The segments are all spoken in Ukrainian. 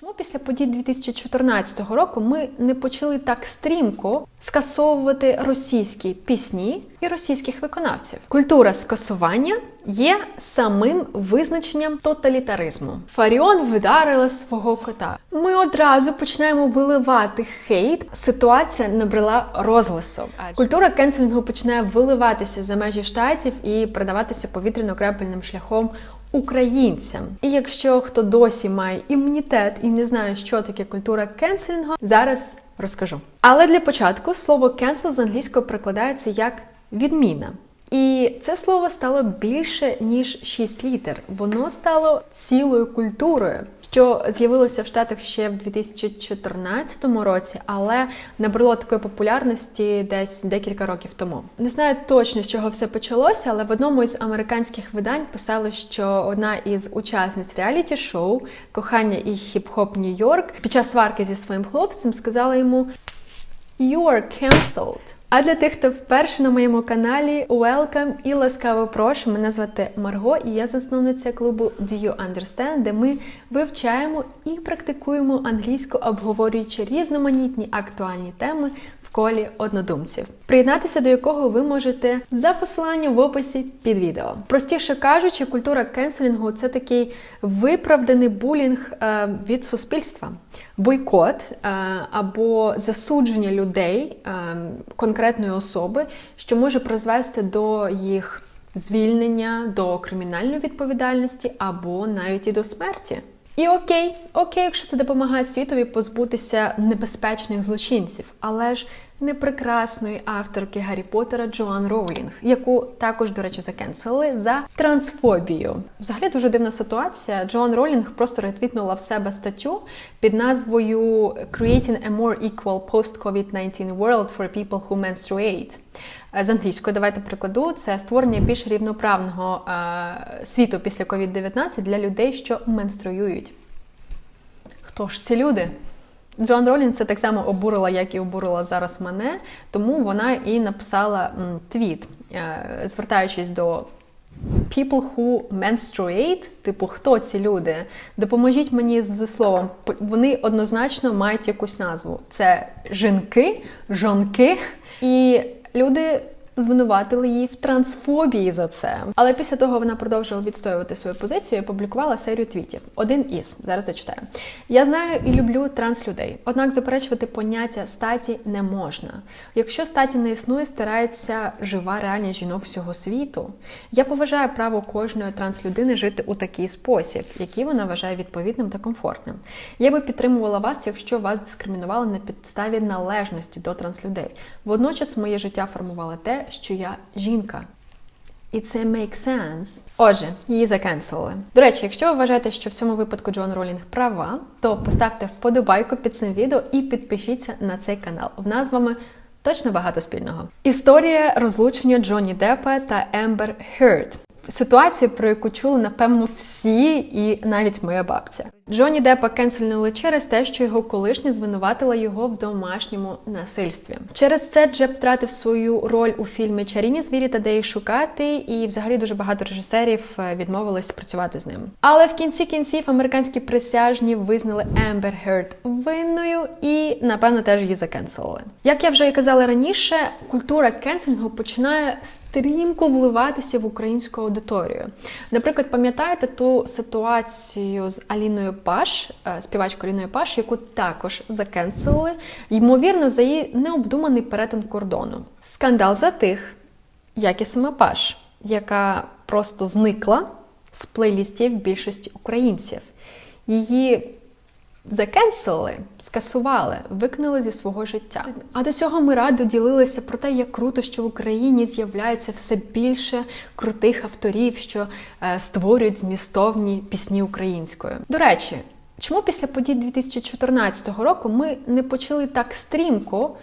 Чому після подій 2014 року ми не почали так стрімко скасовувати російські пісні і російських виконавців? Культура скасування є самим визначенням тоталітаризму. Фаріон видарила свого кота. Ми одразу починаємо виливати хейт. Ситуація набрала розголосу. Культура кенселінгу починає виливатися за межі штатів і передаватися повітряно-крапельним шляхом українцям. І якщо хто досі має імунітет і не знає, що таке культура кенселінгу, зараз розкажу. Але для початку слово cancel з англійського перекладається як відміна. І це слово стало більше ніж 6 літер. Воно стало цілою культурою, що з'явилося в Штатах ще в 2014 році, але набрало такої популярності десь декілька років тому. Не знаю точно з чого все почалося, але в одному із американських видань писали, що одна із учасниць реаліті шоу Кохання і хіп-хоп Нью-Йорк під час сварки зі своїм хлопцем сказала йому You are cancelled. А для тих, хто вперше на моєму каналі, welcome і ласкаво прошу. Мене звати Марго, і я засновниця клубу Do You Understand, де ми вивчаємо і практикуємо англійську, обговорюючи різноманітні актуальні теми колі однодумців, приєднатися до якого ви можете за посиланням в описі під відео. Простіше кажучи, культура кенселінгу це такий виправданий булінг е, від суспільства, бойкот е, або засудження людей е, конкретної особи, що може призвести до їх звільнення, до кримінальної відповідальності або навіть і до смерті. І окей, окей, якщо це допомагає світові позбутися небезпечних злочинців, але ж не прекрасної авторки Гаррі Поттера Джоан Роулінг, яку також, до речі, закенсили за трансфобію. Взагалі дуже дивна ситуація. Джоан Ролінг просто ретвітнула в себе статтю під назвою Creating a more equal post-COVID-19 world for people who menstruate. З англійської давайте прикладу це створення більш рівноправного е, світу після COVID-19 для людей, що менструюють. Хто ж ці люди? Джоан Ролін це так само обурила, як і обурила зараз мене, тому вона і написала твіт, е, звертаючись до people who menstruate, типу, хто ці люди? Допоможіть мені з словом. Вони однозначно мають якусь назву. Це жінки, жонки, і люди. Звинуватили її в трансфобії за це. Але після того вона продовжила відстоювати свою позицію і опублікувала серію твітів. Один із зараз зачитаю. Я знаю і люблю транслюдей, однак заперечувати поняття статі не можна. Якщо статі не існує, старається жива реальність жінок всього світу. Я поважаю право кожної транслюдини жити у такий спосіб, який вона вважає відповідним та комфортним. Я би підтримувала вас, якщо вас дискримінували на підставі належності до транслюдей. Водночас моє життя формувало те, що я жінка. І це make sense. Отже, її закенселили. До речі, якщо ви вважаєте, що в цьому випадку Джон Ролінг права, то поставте вподобайку під цим відео і підпишіться на цей канал. В нас з вами точно багато спільного. Історія розлучення Джонні Деппа та Ембер Херд. Ситуація, про яку чули, напевно, всі, і навіть моя бабця. Джонні Деппа кенсельнули через те, що його колишня звинуватила його в домашньому насильстві. Через це Джеб втратив свою роль у фільмі Чарівні звірі та де їх шукати, і взагалі дуже багато режисерів е, відмовились працювати з ним. Але в кінці кінців американські присяжні визнали Ембер Херд винною і, напевно, теж її закенселили. Як я вже і казала раніше, культура кенселінгу починає стрімко вливатися в українську аудиторію. Наприклад, пам'ятаєте ту ситуацію з Аліною Паш, співачку співачкою Паш, яку також закенселили, ймовірно, за її необдуманий перетин кордону. Скандал затих, як і сама Паш, яка просто зникла з плейлістів більшості українців. Її закенселили, скасували, викинули зі свого життя. А до цього ми радо ділилися про те, як круто, що в Україні з'являється все більше крутих авторів, що е, створюють змістовні пісні українською. До речі, чому після подій 2014 року ми не почали так стрімко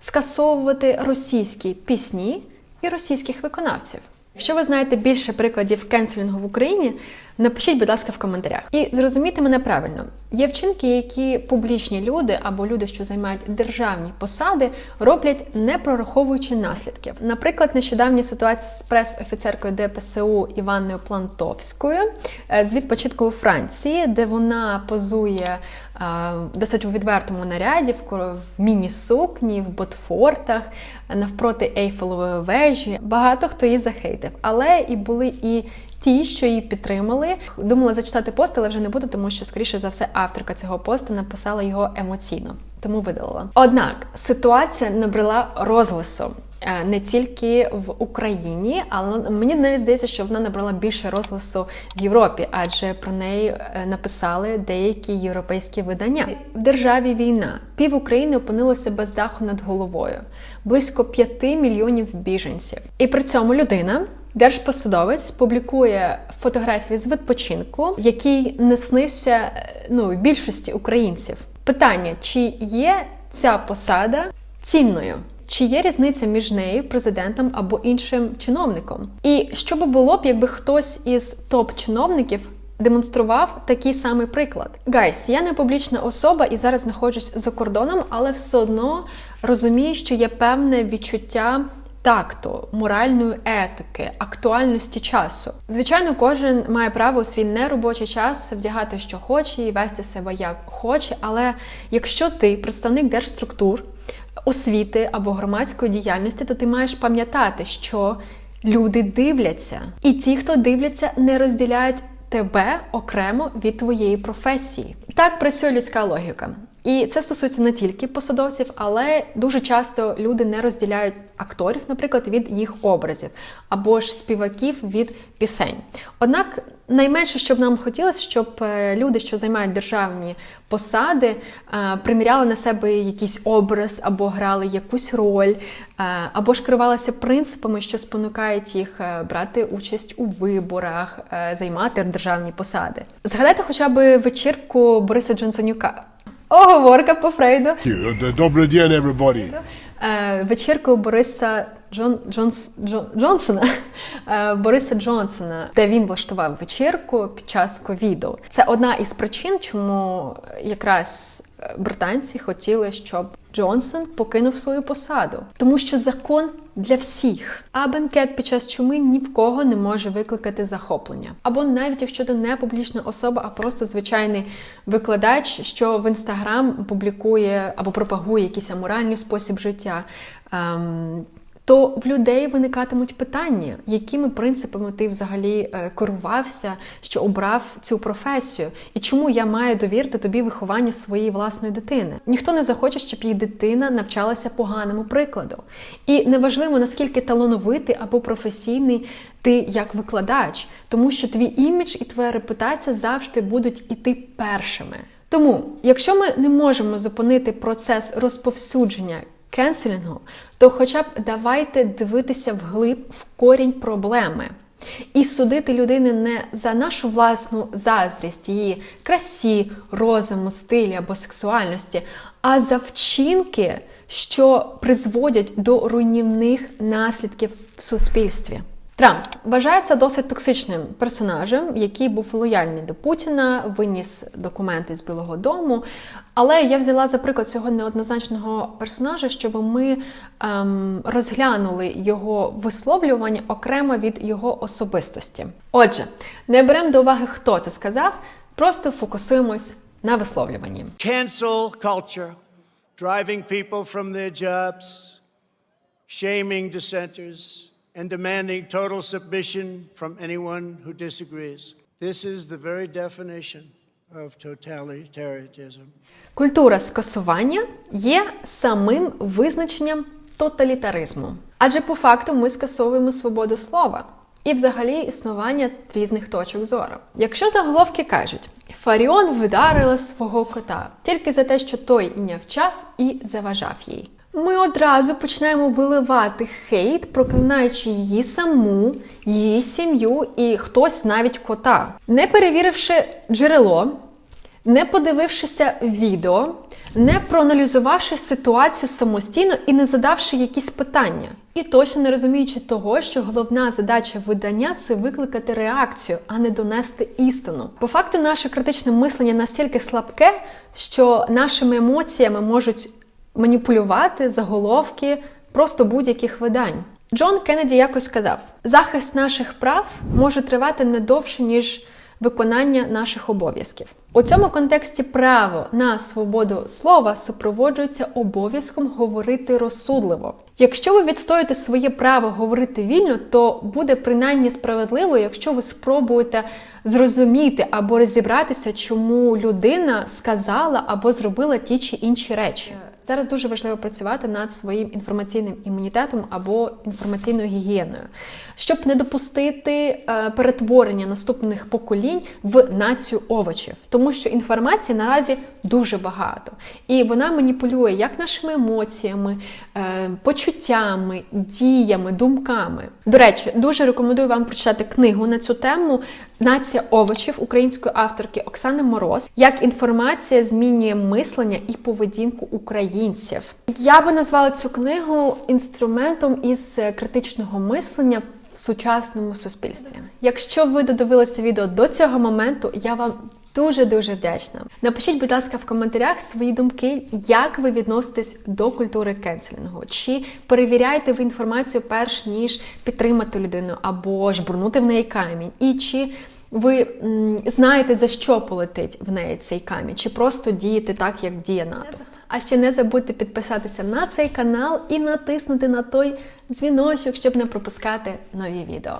скасовувати російські пісні і російських виконавців? Якщо ви знаєте більше прикладів кенселінгу в Україні, Напишіть, будь ласка, в коментарях. І зрозумійте мене правильно. Є вчинки, які публічні люди або люди, що займають державні посади, роблять не прораховуючи наслідків. Наприклад, нещодавня ситуація з прес-офіцеркою ДПСУ Іванною Плантовською е, з відпочинку у Франції, де вона позує е, досить у відвертому наряді, в міні-сукні, в ботфортах, навпроти Ейфелевої вежі. Багато хто її захейтив, але і були і ті, що її підтримали. Думала зачитати пост, але вже не буду, тому що, скоріше за все, авторка цього посту написала його емоційно, тому видалила. Однак ситуація набрала розголосу. е, Не тільки в Україні, але мені навіть здається, що вона набрала більше розголосу в Європі, адже про неї е, написали деякі європейські видання. В державі війна пів України опинилося без даху над головою, близько 5 мільйонів біженців. І при цьому людина. Держпосадовець публікує фотографії з відпочинку, який не снився е, ну, більшості українців. Питання: чи є ця посада цінною? Чи є різниця між нею, президентом або іншим чиновником? І що би було б, якби хтось із топ-чиновників демонстрував такий самий приклад? Гайс, я не публічна особа і зараз знаходжусь за кордоном, але все одно розумію, що є певне відчуття такту, моральної етики, актуальності часу. Звичайно, кожен має право у свій неробочий час вдягати, що хоче, і вести себе як хоче. Але якщо ти представник держструктур, освіти або громадської діяльності, то ти маєш пам'ятати, що люди дивляться, і ті, хто дивляться, не розділяють тебе окремо від твоєї професії. Так працює людська логіка. І це стосується не тільки посадовців, але дуже часто люди не розділяють акторів, наприклад, від їх образів, або ж співаків від пісень. Однак найменше, що б нам хотілося, щоб е, люди, що займають державні посади, е, приміряли на себе якийсь образ, або грали якусь роль, е, або ж керувалися принципами, що спонукають їх брати участь у виборах, займати державні посади. Згадайте хоча б вечірку Бориса Джонсонюка. Оговорка по Фрейду. Добрий день, everybody. Е, вечірку Бориса Джон, Джонс, Джон, Джонсона, е, Бориса Джонсона, де він влаштував вечірку під час ковіду. Це одна із причин, чому якраз британці хотіли, щоб Джонсон покинув свою посаду, тому що закон для всіх. А бенкет під час чуми ні в кого не може викликати захоплення. Або навіть якщо ти не публічна особа, а просто звичайний викладач, що в інстаграм публікує або пропагує якийсь аморальний спосіб життя. Ем, то в людей виникатимуть питання, якими принципами ти взагалі е, керувався, що обрав цю професію, і чому я маю довірити тобі виховання своєї власної дитини? Ніхто не захоче, щоб її дитина навчалася поганому прикладу. І неважливо наскільки талановитий або професійний ти як викладач, тому що твій імідж і твоя репутація завжди будуть іти першими. Тому, якщо ми не можемо зупинити процес розповсюдження кенселінгу, то хоча б давайте дивитися вглиб в корінь проблеми. І судити людини не за нашу власну заздрість, її красі, розуму, стилі або сексуальності, а за вчинки, що призводять до руйнівних наслідків в суспільстві. Трамп вважається досить токсичним персонажем, який був лояльний до Путіна, виніс документи з Білого Дому. Але я взяла за приклад цього неоднозначного персонажа, щоб ми ем, розглянули його висловлювання окремо від його особистості. Отже, не беремо до уваги, хто це сказав, просто фокусуємось на висловлюванні. cancel culture, driving people from their jobs, shaming dissenters, and demanding total submission from anyone who disagrees. This is the very definition of totalitarianism. Культура скасування є самим визначенням тоталітаризму. Адже по факту ми скасовуємо свободу слова і взагалі існування різних точок зору. Якщо заголовки кажуть, Фаріон видарила свого кота тільки за те, що той нявчав і заважав їй. Ми одразу починаємо виливати хейт, проклинаючи її саму, її сім'ю і хтось навіть кота, не перевіривши джерело, не подивившися відео, не проаналізувавши ситуацію самостійно і не задавши якісь питання. І точно не розуміючи того, що головна задача видання це викликати реакцію, а не донести істину. По факту, наше критичне мислення настільки слабке, що нашими емоціями можуть маніпулювати заголовки просто будь-яких видань. Джон Кеннеді якось сказав: захист наших прав може тривати не довше, ніж виконання наших обов'язків. У цьому контексті право на свободу слова супроводжується обов'язком говорити розсудливо. Якщо ви відстоїте своє право говорити вільно, то буде принаймні справедливо, якщо ви спробуєте зрозуміти або розібратися, чому людина сказала або зробила ті чи інші речі. Зараз дуже важливо працювати над своїм інформаційним імунітетом або інформаційною гігієною, щоб не допустити е, перетворення наступних поколінь в націю овочів, тому що інформації наразі дуже багато, і вона маніпулює як нашими емоціями, е, почуттями, діями, думками. До речі, дуже рекомендую вам прочитати книгу на цю тему. Нація овочів української авторки Оксани Мороз, як інформація змінює мислення і поведінку українців. Я би назвала цю книгу інструментом із критичного мислення в сучасному суспільстві. Якщо ви додивилися відео до цього моменту, я вам Дуже дуже вдячна. Напишіть, будь ласка, в коментарях свої думки, як ви відноситесь до культури кенселінгу. Чи перевіряєте ви інформацію перш ніж підтримати людину або жбурнути в неї камінь? І чи ви м, знаєте за що полетить в неї цей камінь, чи просто дієте так, як діє НАТО? А ще не забудьте підписатися на цей канал і натиснути на той дзвіночок, щоб не пропускати нові відео.